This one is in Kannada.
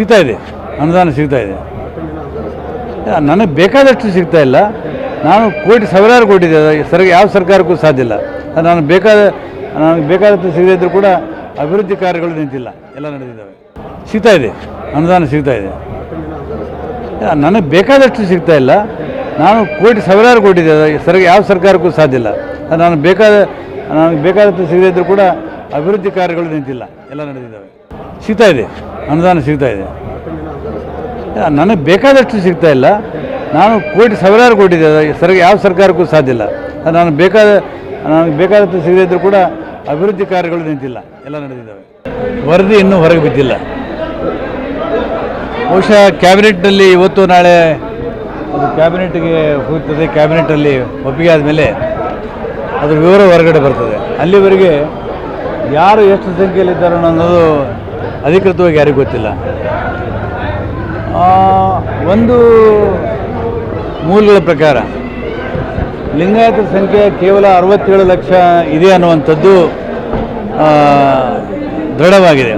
ಸಿಗ್ತಾ ಇದೆ, ಅನುದಾನ ಸಿಗ್ತಾ ಇದೆ. ನನಗೆ ಬೇಕಾದಷ್ಟು ಸಿಗ್ತಾ ಇಲ್ಲ. ನಾನು ಕೋಟಿ, ಸಾವಿರಾರು ಕೋಟಿ ಇದೆ. ಸರ್, ಯಾವ ಸರ್ಕಾರಕ್ಕೂ ಸಾಧ್ಯ ಇಲ್ಲ. ನಾನು ಬೇಕಾದ, ನನಗೆ ಬೇಕಾದಷ್ಟು ಸಿಗದೇ ಇದ್ದರೂ ಕೂಡ ಅಭಿವೃದ್ಧಿ ಕಾರ್ಯಗಳು ನಿಂತಿಲ್ಲ. ಎಲ್ಲ ನಡೆದಿದ್ದಾವೆ. ಸಿಗ್ತಾ ಇದೆ. ಅನುದಾನ ಸಿಗ್ತಾ ಇದೆ. ನನಗೆ ಬೇಕಾದಷ್ಟು ಸಿಗ್ತಾ ಇಲ್ಲ. ನಾನು ಕೋಟಿ, ಸಾವಿರಾರು ಕೋಟಿ ಇದೆ. ಸರ್, ಯಾವ ಸರ್ಕಾರಕ್ಕೂ ಸಾಧ್ಯ ಇಲ್ಲ. ನಾನು ಬೇಕಾದ, ನನಗೆ ಬೇಕಾದಷ್ಟು ಸಿಗದೇ ಇದ್ದರೂ ಕೂಡ ಅಭಿವೃದ್ಧಿ ಕಾರ್ಯಗಳು ನಿಂತಿಲ್ಲ. ಎಲ್ಲ ನಡೆದಿದ್ದಾವೆ. ಸಿಗ್ತಾ ಇದೆ. ಅನುದಾನ ಸಿಗ್ತಾ ಇದೆ. ನನಗೆ ಬೇಕಾದಷ್ಟು ಸಿಗ್ತಾ ಇಲ್ಲ. ನಾನು ಕೋಟಿ, ಸಾವಿರಾರು ಕೋಟಿ ಇದೆ. ಸರ್, ಯಾವ ಸರ್ಕಾರಕ್ಕೂ ಸಾಧ್ಯ ಇಲ್ಲ. ನಾನು ಬೇಕಾದ, ನನಗೆ ಬೇಕಾದಷ್ಟು ಸಿಗದೇ ಇದ್ದರೂ ಕೂಡ ಅಭಿವೃದ್ಧಿ ಕಾರ್ಯಗಳು ನಿಂತಿಲ್ಲ. ಎಲ್ಲ ನಡೆದಿದ್ದಾವೆ. ವರದಿ ಇನ್ನೂ ಹೊರಗೆ ಬಿದ್ದಿಲ್ಲ. ಬಹುಶಃ ಕ್ಯಾಬಿನೆಟ್ನಲ್ಲಿ ಇವತ್ತು ನಾಳೆ ಅದು ಕ್ಯಾಬಿನೆಟ್ಗೆ ಹೋಗ್ತದೆ. ಕ್ಯಾಬಿನೆಟಲ್ಲಿ ಒಪ್ಪಿಗೆ ಆದಮೇಲೆ ಅದರ ವಿವರ ಹೊರಗಡೆ ಬರ್ತದೆ. ಅಲ್ಲಿವರೆಗೆ ಯಾರು ಎಷ್ಟು ಸಂಖ್ಯೆಯಲ್ಲಿದ್ದಾರೆ ಅನ್ನೋದು ಅಧಿಕೃತವಾಗಿ ಯಾರಿಗೂ ಗೊತ್ತಿಲ್ಲ. ಒಂದು ಮೂಲಗಳ ಪ್ರಕಾರ ಲಿಂಗಾಯತ ಸಂಖ್ಯೆ ಕೇವಲ ಅರವತ್ತೇಳು ಲಕ್ಷ ಇದೆ ಅನ್ನುವಂಥದ್ದು ದೃಢವಾಗಿದೆ.